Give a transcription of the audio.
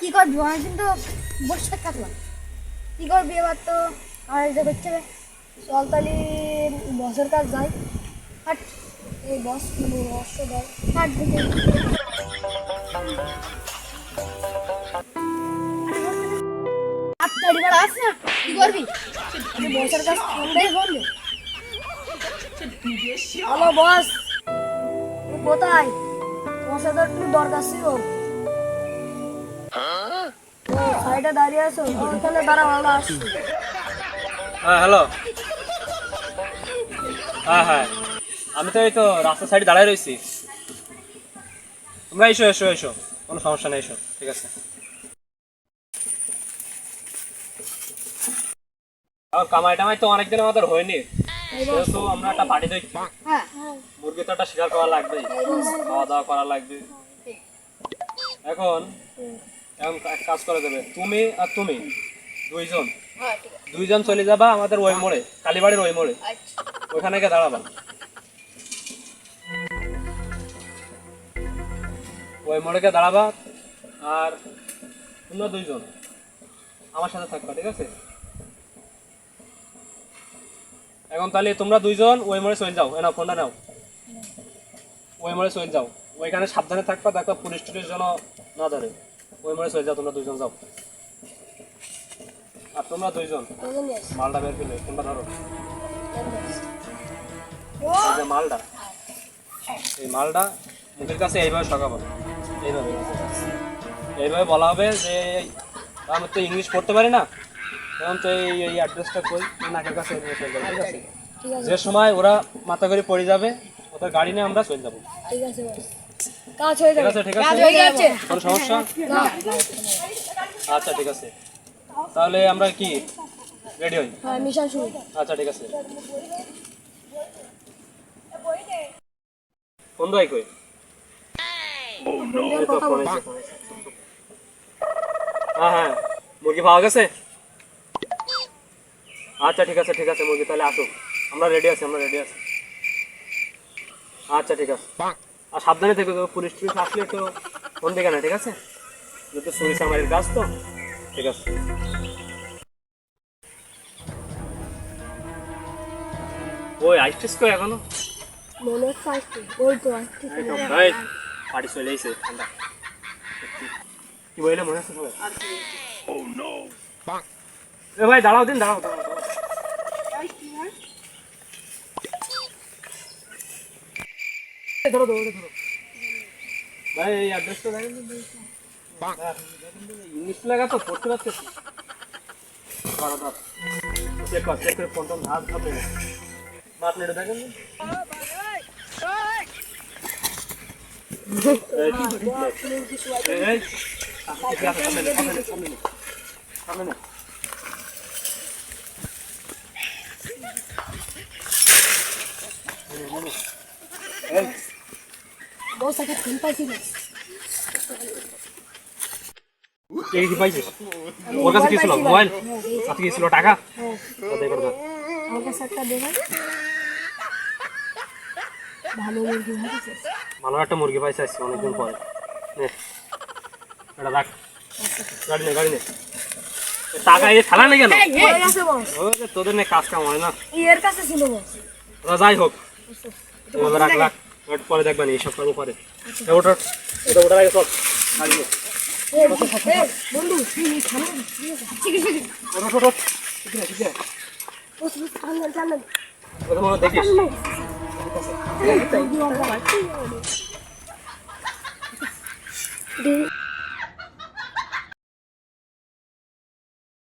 কি করবি? অনেকদিন তো বসে থাকলাম। কি করবি এবার তো? আর এটা করছে। চল বসের কাজ যাই হাট, এই বস বস দেয় হাট দিকে। করবি? বস কোথায়? তোমার সাথে একটু দরকার ছিল। সাইডে দাঁড়িয়ে আছো? ওখানে দাঁড়াও আমরা আসছি। হ্যাঁ হ্যালো। হ্যাঁ হ্যাঁ। আমি তো এই তো রাস্তার সাইডে দাঁড়ায় রয়েছি। তোমরা এসো এসো এসো। কোনো সমস্যা নেই এসো। ঠিক আছে। আর কামাই টামাই তো অনেকদিন আমাদের হয়নি। সেহেতু আমরা একটা পার্টি দিচ্ছি হ্যাঁ। মুরগি তো একটা শিকার করা লাগবেই। খাওয়া দাওয়া করা লাগবে। এখন এখন কাজ করে দেবে তুমি আর তুমি দুইজন। হ্যাঁ দুইজন চলে যাবা আমাদের ওই মোড়ে কালীবাড়ির ওই মোড়ে আচ্ছা। ওইখানে গিয়ে দাঁড়াবা। ওই মোড়ে গিয়ে দাঁড়াবা আর তোমরা দুইজন আমার সাথে থাকবা ঠিক আছে? এখন তাহলে তোমরা দুইজন ওই মোড়ে চলে যাও। এনাও ফোনটা নাও। ওই মোড়ে চলে যাও। ওইখানে সাবধানে থাকবা দেখো পুলিশ টুলিশ যেন না ধরে। ওই মোড়ে চলে যাও তোমরা দুইজন যাও। আর তোমরা দুইজন মালটা বের করলে কোনটা ধরো। মালটা এই মালটা মুখের কাছে এইভাবে সকাবো এইভাবে এইভাবে বলা হবে যে আমি তো ইংলিশ পড়তে পারি না। তখন তো এই এই অ্যাড্রেসটা কই? নাকের কাছে ঠিক আছে। যে সময় ওরা মাথা করে পড়ে যাবে ওদের গাড়ি নিয়ে আমরা চলে যাব। ঠিক আছে কাজ হয়ে ঠিক আছে ঠিক আছে কোনো সমস্যা? না। আচ্ছা ঠিক আছে। তাহলে আমরা কি? রেডি হই? হ্যাঁ মিশন শুরু। আচ্ছা ঠিক আছে। কোন দোয়াই কই। হ্যাঁ হ্যাঁ। মুরগি পাওয়া গেছে? আচ্ছা ঠিক আছে ঠিক আছে মুরগি। তাহলে আসো। আমরা রেডি আছি আমরা রেডি আছি। আচ্ছা ঠিক আছে। আর সাবধানে থেকো তো, পুলিশ টুলিশ আসলে তো ফোন দিকে না ঠিক আছে? যেহেতু চুরি চামারির কাজ তো ঠিক আছে। ওই আইসটিস কই এখনও? মনে হচ্ছে আসছে ওই তো আসছে এই পার্টি চলে এসে ঠান্ডা। কি বললে মনে আছে সবাই এ ভাই দাঁড়াও দিন দাঁড়াও দাঁড়াও দাঁড়াও। এই ধরো ধরো ধরো ভাই এই অ্যাড্রেসটা দেখেন। হ্যাঁ, ইংলিশ লেখা তো পড়তে পারছি ধরো ধরো চেক কর চেক করে ফোন টোন হাত ধরবে নেটে দেখেন। এই, সামনে সামনে সামনে নে, সামনে নে। এই, বস একটা ফোন পাইছি না এই কি পাইছিস? ওর কাছে কি ছিল মোবাইল হাতে কি ছিল টাকা। আমার কাছে একটা দেবেন ভালো মুরগি ভালো একটা মুরগি পাইছে আজকে অনেকদিন পরে নে এটা রাখ গাড়ি নে গাড়ি নে টাকা এই ফেলা নেই কেন হয়ে তোদের নে কাজ কাম হয় না এর কাছে ছিল যাই হোক রাখ রাখ একটু পরে দেখবেন এইসব করব পরে। এ ওটা ওটা ওটা আগে চল। এ, বন্ধু সামনে ঠিক